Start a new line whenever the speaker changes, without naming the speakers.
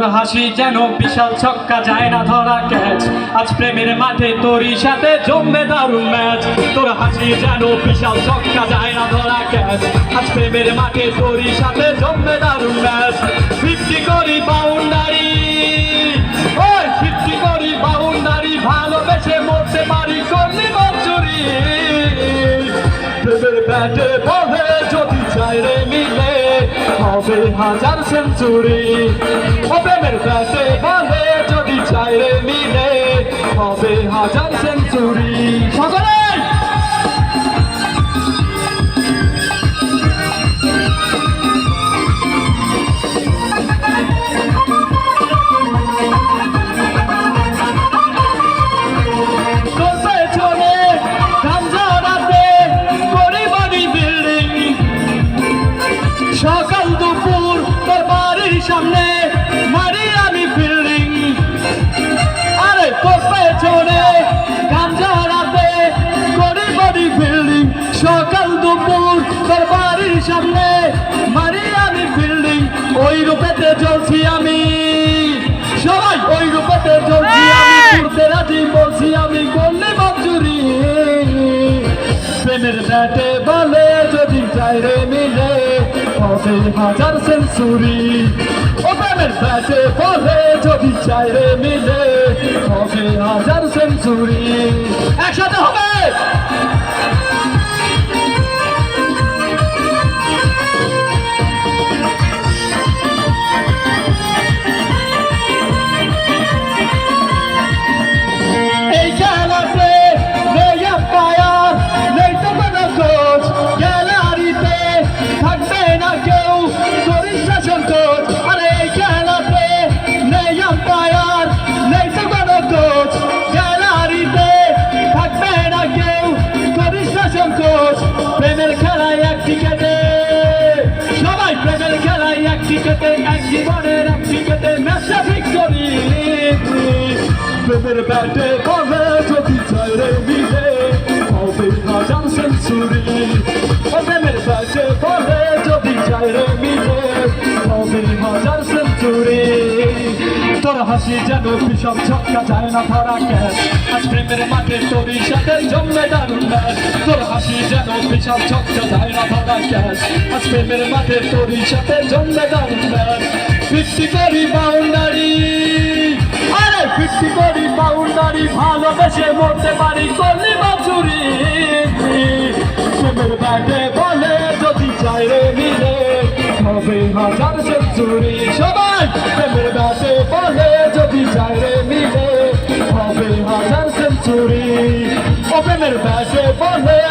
তোর হাসি যেন বিশাল ছক্কা যায় না ধরা ক্যাচ আজ প্রেমের মাঠে তোরই সাথে জমবে দারুণ ম্যাচ তোর হাসি যেন বিশাল ছক্কা যায় না ধরা ক্যাচ আজ প্রেমের মাঠে তোরই সাথে জমবে দারুণ ম্যাচ ফিফটি হবে হাজার সেঞ্চুরি। ও প্রেমের প্যাসে বলে যদি চাইরে মিলে হবে হাজার সেঞ্চুরি। সামনে মারি আমি বিল্ডিং আরে তোর পেছনে গামছা রাতে করি বাড়ি বিল্ডিং সকাল দুপুর তোর বাড়ির সামনে মারি আমি বিল্ডিং ওই রূপেতে চলছি আমি। সবাই ওই রূপেতে চলছি আমি। ঘুরতে রাজি বলছি আমি করলে মঞ্জুরি। প্রেমের ব্যাটে বলে যদি চাই রে হাজার সেঞ্চুরি। ও প্রেমের ব্যাটে বলে যদি চাইরে মিলে হবে হাজার সেঞ্চুরি। টিকেটে সবাই প্রেমের খেলায় এক টিকেটে এক জীবনের এক টিকেটে ম্যাচটা ফিক্স করি। প্রেমের ব্যাটে বলে, যদি রে মিলে, হবে হাজার সেঞ্চুরি। ও প্রেমের ব্যাটে বলে, যদি রে মিলে, হবে হাজার সেঞ্চুরি। তোর হাসি যেন বিষম ছক্কা যায় না ধরা ক্যাচ। আজ প্রেমের মাঠে তোরই সাথে জমবে দারুণ ম্যাচ তোর হাসি যেন বিষম ছক্কা যায় না ধরা ক্যাচ। আজ প্রেমের মাঠে তোরই সাথে জমবে দারুণ ম্যাচ ফিফটি করি বাউন্ডারি। আরে, ফিফটি করি বাউন্ডারি, ভালোবেসে মরতে পারি করলি বাছুরি। প্রেমের ব্যাটে বলে যদি চাই রে মিলে হবে হাজার সেঞ্চুরি। সবাই ও প্রেমের